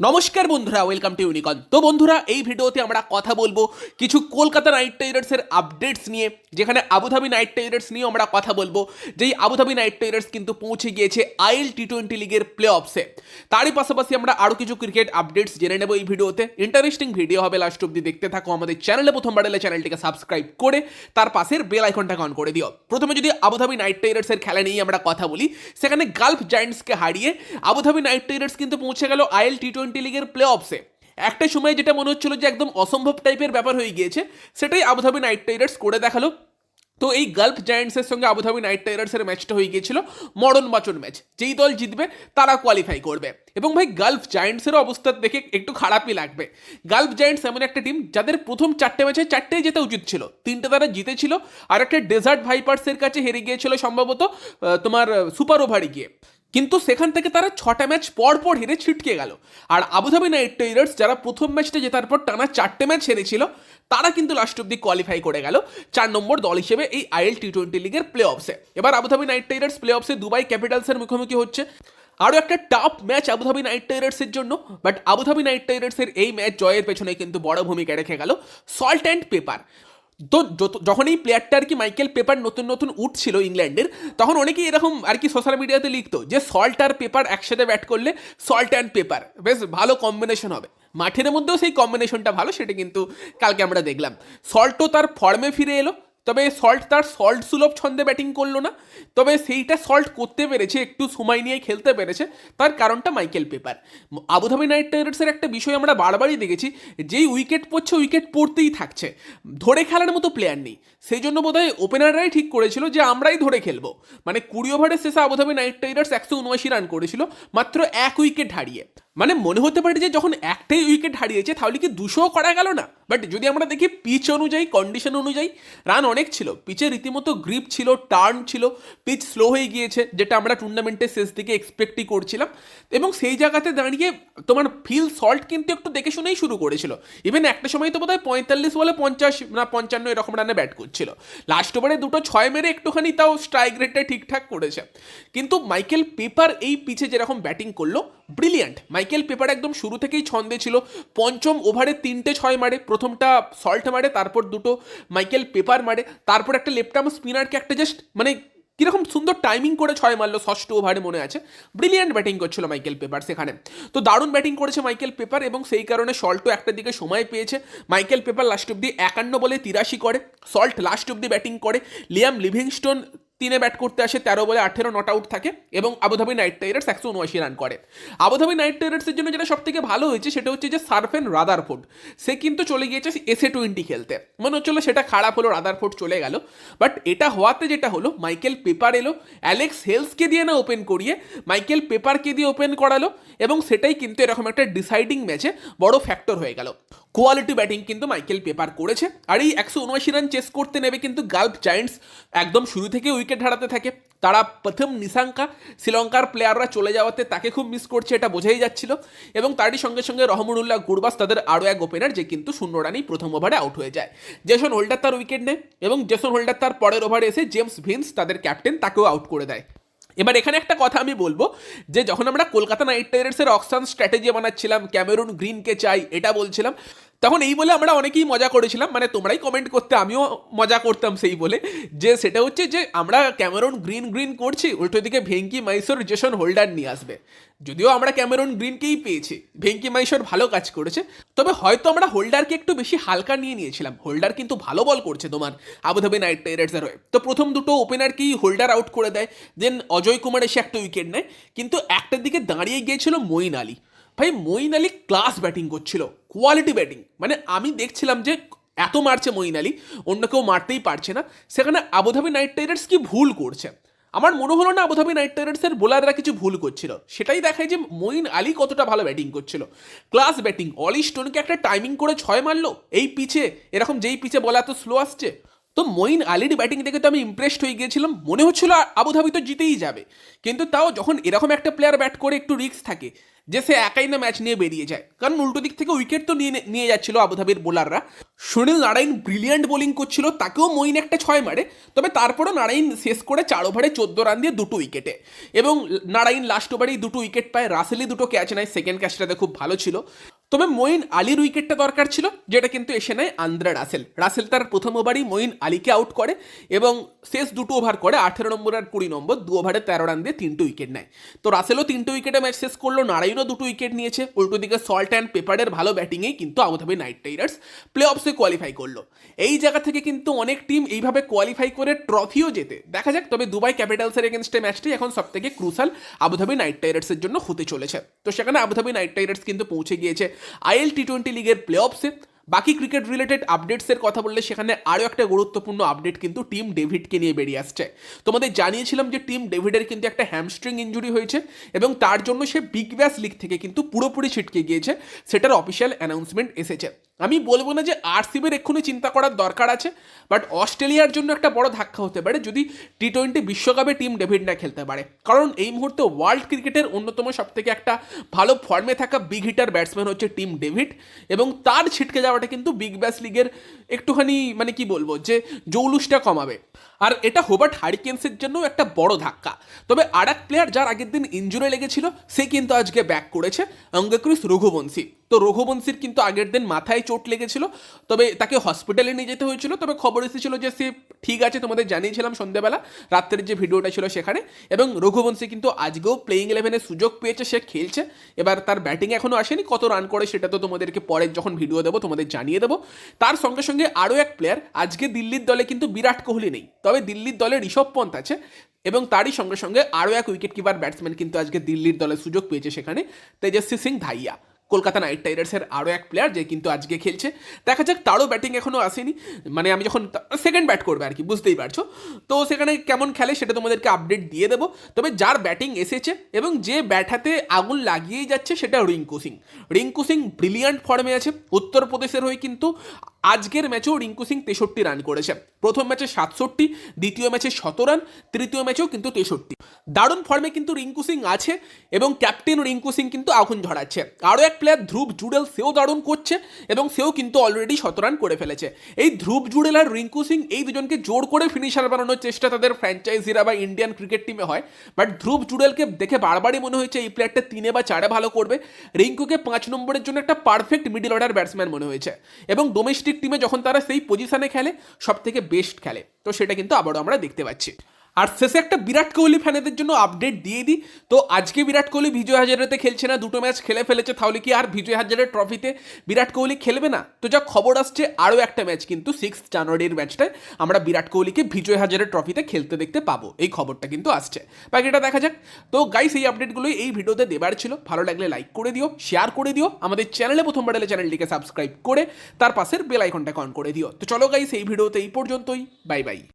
নমস্কার বন্ধুরা welcome to ইউনিকন তো বন্ধুরা, এই ভিডিওতে আমরা কথা বলব কিছু কলকাতা নাইট রাইডার্সের আপডেটস নিয়ে, যেখানে আবুধাবি নাইট রাইডার্স নিয়ে আমরা কথা বলব। যেই আবুধাবি নাইট রাইডার্স কিন্তু পৌঁছে গিয়েছে আইএল টি টোয়েন্টি লিগের প্লে অফসে তারই পাশাপাশি আমরা আরও কিছু ক্রিকেট আপডেটস জেনে নেব এই ভিডিওতে। ইন্টারেস্টিং ভিডিও হবে লাস্ট অব্দি দেখতে থাকো। আমাদের চ্যানেলে প্রথমবার এলে চ্যানেলটিকে সাবস্ক্রাইব করে, তার পাশের বেল আইকনটাকে অন করে দিও। প্রথমে যদি আবুধাবি নাইট রাইডার্সের খেলা নিয়ে আমরা কথা বলি, সেখানে গালফ জায়ান্টসকে হারিয়ে আবুধাবি নাইট রাইডার্স কিন্তু পৌঁছে গেল আইএল টি টোয়েন্টি লিগের প্লে অফসে একটা সময় যেটা মনে হচ্ছিল যে একদম অসম্ভব টাইপের ব্যাপার হয়ে গিয়েছে, সেটাই আবুধাবি নাইট রাইডার্স করে দেখাল। তো এই গালফ জায়ান্টসের সঙ্গে আবুধাবি নাইট রাইডার্সের ম্যাচটা হয়ে গিয়েছিল, মরণ বাচন ম্যাচ যেই দল জিতবে, তারা কোয়ালিফাই করবে। এবং ভাই গালফ জায়ান্টসেরও অবস্থা দেখে একটু খারাপই লাগবে। গালফ জায়ান্টস এমন একটা টিম যাদের প্রথম চারটে ম্যাচে চারটেই জেতা উচিত ছিল। তিনটে তারা জিতেছিল, আর একটা ডেজার্ট ভাইপার্সের কাছে হেরে গিয়েছিল সম্ভবত তোমার সুপার ওভারে গিয়ে। কিন্তু সেখান থেকে তারা ছটা ম্যাচ পর পর হেরে ছিটকে গেল। আর আবুধাবি নাইট রাইডার্স যারা প্রথম ম্যাচটা জেতার পর টানা চারটে ম্যাচ হেরেছিল, তারা কিন্তু লাস্ট অব্দি কোয়ালিফাই করে গেল চার নম্বর দল হিসেবে এই আইএল টি টোয়েন্টি লিগের প্লে অফসে এবার আবুধাবি নাইট রাইডার্স প্লে অফসে দুবাই ক্যাপিটালসের মুখোমুখি হচ্ছে। আরও একটা টাফ ম্যাচ আবুধাবি নাইট রাইডার্সের জন্য বাট আবুধাবি নাইট রাইডার্সের এই ম্যাচ জয়ের পেছনে কিন্তু বড় ভূমিকা রেখে গেল। সল্ট অ্যান্ড পেপার তো যখন এই প্লেয়ারটা আর কি মাইকেল পেপার নতুন নতুন উঠছিল ইংল্যান্ডের, তখন অনেকেই এরকম আর কি সোশ্যাল মিডিয়াতে লিখতো যে সল্ট আর পেপার একসাথে ব্যাট করলে সল্ট অ্যান্ড পেপার বেশ ভালো কম্বিনেশন হবে। মাঠের মধ্যেও সেই কম্বিনেশনটা ভালো, সেটা কিন্তু কালকে আমরা দেখলাম। সল্টও তার ফর্মে ফিরে এলো। তবে সল্ট তার সল্ট সুলভ ছন্দে ব্যাটিং করল না। তবে সেইটা সল্ট করতে পেরেছে, একটু সময় নিয়ে খেলতে পেরেছে, তার কারণটা মাইকেল পেপার আবুধাবি নাইট রাইডার্সের একটা বিষয় আমরা বারবারই দেখেছি, যেই উইকেট পড়ছে উইকেট পড়তেই থাকছে। ধরে খেলার মতো প্লেয়ার নেই। সেই জন্য বোধহয় ওপেনাররাই ঠিক করেছিল যে আমরাই ধরে খেলব। মানে কুড়ি ওভারের শেষে আবুধাবি নাইট রাইডার্স একশো উনআশি রান করেছিল, মাত্র এক উইকেট হারিয়ে। মানে মনে হতে পারে যে যখন একটাই উইকেট হারিয়েছে, তাহলে কি দুশোও করা গেল না? বাট যদি আমরা দেখি পিচ অনুযায়ী কন্ডিশন অনুযায়ী রান অনেক ছিল। পিচে রীতিমতো গ্রিপ ছিল টার্ন ছিল পিচ স্লো হয়ে গিয়েছে, যেটা আমরা টুর্নামেন্টের শেষ দিকে এক্সপেক্টই করছিলাম। এবং সেই জায়গাতে দাঁড়িয়ে তোমার ফিল সল্ট কিন্তু একটু দেখে শুনেই শুরু করেছিল। ইভেন একটা সময় তো বোধহয় পঁয়তাল্লিশ বলে পঞ্চাশ না পঞ্চান্ন এরকম রানে ব্যাট করছিল। লাস্ট ওভারে দুটো ছয় মেরে একটুখানি তাও স্ট্রাইক রেটটা ঠিকঠাক করেছে। কিন্তু মাইকেল পেপার এই পিচে যেরকম ব্যাটিং করল ব্রিলিয়ান্ট। মাইকেল পেপার একদম শুরু থেকেই ছন্দে ছিল। পঞ্চম ওভারে তিনটে ছয় মারে, প্রথমটা সল্ট মারে, তারপর দুটো মাইকেল পেপার মারে, তারপর একটা লেফট আর্ম স্পিনারকে একটা জাস্ট মানে কীরকম সুন্দর টাইমিং করে ছয় মারলো, ষষ্ঠ ওভারে মনে আছে। ব্রিলিয়ান্ট ব্যাটিং করছিল মাইকেল পেপার সেখানে। তো দারুণ ব্যাটিং করেছে মাইকেল পেপার এবং সেই কারণে সল্টও একটা দিকে সময় পেয়েছে। মাইকেল পেপার লাস্ট অব্দি একান্ন বলে তিরাশি করে, সল্ট লাস্ট অব্দি ব্যাটিং করে। লিয়াম লিভিংস্টোন তিনে ব্যাট করতে আসে তেরো বলে আঠেরো, নট আউট থাকে এবং আবুধাবি নাইট রাইডার্স একশো উনআশি রান করে। আবুধাবি নাইট রাইডার্সের জন্য যেটা সবথেকে ভালো হয়েছে সেটা হচ্ছে যে সার্ফেন রাদারফোর্ড, সে কিন্তু চলে গিয়েছে এসে টোয়েন্টি খেলতে। মনে হচ্ছিল সেটা খারাপ হলো, রাদারফোর্ড চলে গেল। বাট এটা হওয়াতে যেটা হলো, মাইকেল পেপার এলো, অ্যালেক্স হেলসকে দিয়ে না ওপেন করিয়ে মাইকেল পেপারকে দিয়ে ওপেন করালো এবং সেটাই কিন্তু এরকম একটা ডিসাইডিং ম্যাচে বড় ফ্যাক্টর হয়ে গেল। কোয়ালিটি ব্যাটিং কিন্তু মাইকেল পেপার করেছে। আর এই একশো উনআশি রান চেস করতে নেবে কিন্তু গাল্প জায়ান্টস একদম শুরু থেকে উইকেট হারাতে থাকে। তারা প্রথম নিশাঙ্কা, শ্রীলঙ্কার প্লেয়াররা চলে যাওয়াতে তাকে খুব মিস করছে এটা বোঝাই যাচ্ছিল। এবং তারই সঙ্গে সঙ্গে রহমনুল্লাহ গুরবাস তাদের আরও এক ওপেনার যে কিন্তু শূন্য রানেই প্রথম ওভারে আউট হয়ে যায়। জেসন হোল্ডার তার উইকেট নেয় এবং জেসন হোল্ডার তার পরের ওভারে এসে জেমস ভিন্স তাদের ক্যাপ্টেন তাকেও আউট করে দেয়। এবার এখানে একটা কথা আমি বলব যে যখন আমরা কলকাতা নাইট রাইডার্সের অকশন স্ট্র্যাটেজি বানাচ্ছিলাম, ক্যামেরুন গ্রিনকে চাই, এটা বলছিলাম তখন এই বলে আমরা অনেকেই মজা করেছিলাম মানে তোমরাই কমেন্ট করতে, আমিও মজা করতাম সেই বলে। যে সেটা হচ্ছে যে আমরা ক্যামেরন গ্রিন গ্রিন করছি, উল্টো দিকে ভেঙ্কি মাইসোর জেসন হোল্ডার নিয়ে আসবে। যদিও আমরা ক্যামেরন গ্রিনকেই পেয়েছি ভেঙ্কি মাইসোর ভালো কাজ করেছে, তবে হয়তো আমরা হোল্ডারকে একটু বেশি হালকা নিয়ে নিয়েছিলাম। হোল্ডার কিন্তু ভালো বল করছে তোমার আবুধাবি নাইট রাইডার্সের হয়ে। তো প্রথম দুটো ওপেনারকেই হোল্ডার আউট করে দেয় দেন অজয় কুমার এসে একটা উইকেট নেয়, কিন্তু একটার দিকে দাঁড়িয়ে গিয়েছিল মঈন আলী ভাই মঈন আলী ক্লাস ব্যাটিং করছিল কোয়ালিটি ব্যাটিং মানে আমি দেখছিলাম যে এত মারছে মঈন আলী অন্য কেউ মারতেই পারছে না। সেখানে আবুধাবি নাইট রাইডার্স কি ভুল করছে? আমার মনে হলো না আবুধাবি নাইট রাইডার্সের বোলাররা কিছু ভুল করছিল। সেটাই দেখায় যে মঈন আলী কতটা ভালো ব্যাটিং করছিল। ক্লাস ব্যাটিং অলি স্টোনকে একটা টাইমিং করে ছয় মারলো, এই পিচে এরকম যেই পিচে বলা এত স্লো আসছে। তো মঈন আলীর ব্যাটিং দেখে তো আমি ইমপ্রেসড হয়ে গিয়েছিলাম, মনে হচ্ছিল আবুধাবি তো জিতেই যাবে। কিন্তু তাও যখন এরকম একটা প্লেয়ার ব্যাট করে একটু রিস্ক থাকে যে সে একাই না ম্যাচ নিয়ে বেরিয়ে যায়। কারণ উল্টো দিক থেকে উইকেট তো নিয়ে নিয়ে যাচ্ছিল আবুধাবির বোলাররা সুনীল নারায়ণ ব্রিলিয়ান্ট বোলিং করছিল, তাকেও মইন একটা ছয় মারে। তবে তারপরও নারায়ণ শেষ করে চার ওভারে চোদ্দ রান দিয়ে দুটো উইকেটে এবং নারায়ণ লাস্ট ওভারেই দুটো উইকেট পায়। রাসেলি দুটো ক্যাচ নেয়। সেকেন্ড ক্যাচটাতে খুব ভালো ছিল। তবে মঈন আলীর উইকেটটা দরকার ছিল, যেটা কিন্তু এসে নেয় আন্দ্রা রাসেল। রাসেল তার প্রথম ওভারই মঈন আলীকে আউট করে এবং শেষ দুটো ওভার করে আঠেরো নম্বর আর কুড়ি নম্বর, দু ওভারে তেরো রান দিয়ে তিনটে উইকেট নেয়। তো রাসেলও তিনটে উইকেটে ম্যাচ শেষ করল, নারায়ণও দুটো উইকেট নিয়েছে। উল্টো দিকে সল্ট অ্যান্ড পেপারের ভালো ব্যাটিংয়েই কিন্তু আবুধাবি নাইট রাইডার্স প্লে অফসে কোয়ালিফাই করল। এই জায়গা থেকে কিন্তু অনেক টিম এইভাবে কোয়ালিফাই করে ট্রফিও জেতে। দেখা যাক, তবে দুবাই ক্যাপিটালসের এগেনস্টে ম্যাচটি এখন সব থেকে ক্রুশাল আবুধাবি নাইট রাইডার্সের জন্য হতে চলেছে। তো সেখানে আবুধাবি নাইট রাইডার্স কিন্তু পৌঁছে গিয়েছে আইএল টি টোয়েন্টি লিগের প্লে অফসে বাকি ক্রিকেট রিলেটেড আপডেটসের কথা বললে সেখানে আরও একটা গুরুত্বপূর্ণ আপডেট কিন্তু টিম ডেভিডকে নিয়ে বেরিয়ে আসছে। তোমাদের জানিয়েছিলাম যে টিম ডেভিডের কিন্তু একটা হ্যামস্ট্রিং ইঞ্জুরি হয়েছে এবং তার জন্য সে বিগ ব্যাস লিগ থেকে কিন্তু পুরোপুরি ছিটকে গিয়েছে, সেটার অফিসিয়াল অ্যানাউন্সমেন্ট এসেছে। আমি বলব না যে আর আরসিবির এক্ষুনি চিন্তা করার দরকার আছে বাট অস্ট্রেলিয়ার জন্য একটা বড় ধাক্কা হতে পারে যদি টি টোয়েন্টি বিশ্বকাপে টিম ডেভিড না খেলতে পারে। কারণ এই মুহূর্তে ওয়ার্ল্ড ক্রিকেটের অন্যতম সবথেকে একটা ভালো ফর্মে থাকা বিগ হিটার ব্যাটসম্যান হচ্ছে টিম ডেভিড এবং তার ছিটকে যাওয়াটা কিন্তু বিগ ব্যাস লিগের একটুখানি মানে কি বলব, যে জৌলুসটা কমাবে। আর এটা হোবার্ট হারিকেন্সের জন্য একটা বড় ধাক্কা। তবে আর এক প্লেয়ার যার আগের দিন ইঞ্জুরি লেগেছিল, সে কিন্তু আজকে ব্যাক করেছে অঙ্গক্রিস রঘুবংশী। তো রঘুবংশীর কিন্তু আগের দিন মাথায় চোট লেগেছিল, তবে তাকে হসপিটালে নিয়ে যেতে হয়েছিল, তবে খবর এসেছিল যে সে ঠিক আছে, তোমাদের জানিয়েছিলাম সন্ধ্যাবেলা রাত্রের যে ভিডিওটা ছিল সেখানে। এবং রঘুবংশী কিন্তু আজকেও প্লেইং ইলেভেনের সুযোগ পেয়েছে, সে খেলছে। এবার তার ব্যাটিং এখনও আসেনি, কত রান করে সেটা তো তোমাদেরকে পরের যখন ভিডিও দেবো, তোমাদের জানিয়ে দেবো। তার সঙ্গে সঙ্গে আরও এক প্লেয়ার আজকে দিল্লির দলে কিন্তু বিরাট কোহলি নেই। তবে দিল্লির দলে ঋষভ পন্থ আছে এবং তারই সঙ্গে সঙ্গে আরও এক উইকেট কিপার ব্যাটসম্যান কিন্তু আজকে দিল্লির দলে সুযোগ পেয়েছে সেখানে, তেজস্বী সিং ধাইয়া। কলকাতা নাইট রাইডার্সের আরও এক প্লেয়ার যে কিন্তু আজকে খেলছে। দেখা যাক, তারও ব্যাটিং এখনও আসেনি। মানে আমি যখন সেকেন্ড ব্যাট করবে আর কি, বুঝতেই পারছ। তো সেখানে কেমন খেলে সেটা তোমাদেরকে আপডেট দিয়ে দেবো। তবে যার ব্যাটিং এসেছে এবং যে ব্যাট হাতে আগুন লাগিয়েই যাচ্ছে সেটা রিঙ্কু সিং। রিঙ্কু সিং ব্রিলিয়ান্ট ফর্মে আছে। উত্তরপ্রদেশের হয়ে কিন্তু আজকের ম্যাচেও রিঙ্কু সিং তেষট্টি রান করেছে। প্রথম ম্যাচে সাতষট্টি, দ্বিতীয় ম্যাচে শত রান, তৃতীয় ম্যাচেও কিন্তু তেষট্টি। দারুণ ফর্মে কিন্তু রিঙ্কু সিং আছে এবং ক্যাপ্টেন রিঙ্কু সিং কিন্তু আগুন ঝরাচ্ছে আরও এক প্লেয়ার ধ্রুব জুডেল, সেও দারুণ করছে এবং সেও কিন্তু অলরেডি শত রান করে ফেলেছে। এই ধ্রুব জুডেল আর রিঙ্কু সিং এই দুজনকে জোর করে ফিনিশার বানানোর চেষ্টা তাদের ফ্র্যাঞ্চাইজিরা বা ইন্ডিয়ান ক্রিকেট টিমে হয়। বাট ধ্রুব জুডেলকে দেখে বারবারই মনে হয়েছে এই প্লেয়ারটা তিনে বা চারে ভালো করবে। রিঙ্কুকে পাঁচ নম্বরের জন্য একটা পারফেক্ট মিডিল অর্ডার ব্যাটসম্যান মনে হয়েছে। এবং ডোমেস্টিক টিমে যখন তারা সেই পজিশনে খেলে সব থেকে বেস্ট খেলে। তো সেটা কিন্তু আবারও আমরা দেখতে পাচ্ছি। আর শেষে একটা বিরাট কোহলি ফ্যানেদের জন্য আপডেট দিয়ে দিই। তো আজকে বিরাট কোহলি, বিজয় হাজারেতে খেলছে না, দুটো ম্যাচ খেলে ফেলেছে, তাহলে কি আর বিজয় হাজারের ট্রফিতে বিরাট কোহলি খেলবে না? তো যা খবর আসছে, আরও একটা ম্যাচ কিন্তু সিক্স জানুয়ারির ম্যাচটায় আমরা বিরাট কোহলিকে বিজয় হাজারের ট্রফিতে খেলতে দেখতে পাবো। এই খবরটা কিন্তু আসছে। বাকিটা দেখা যাক। তো গাইস এই আপডেটগুলোই এই ভিডিওতে দেবার ছিল। ভালো লাগলে লাইক করে দিও শেয়ার করে দিও, আমাদের চ্যানেলে প্রথমবার এলে চ্যানেলটিকে সাবস্ক্রাইব করে তার পাশের বেল আইকনটাকে অন করে দিও। তো চলো গাইস এই ভিডিওতে এই পর্যন্তই। Bye bye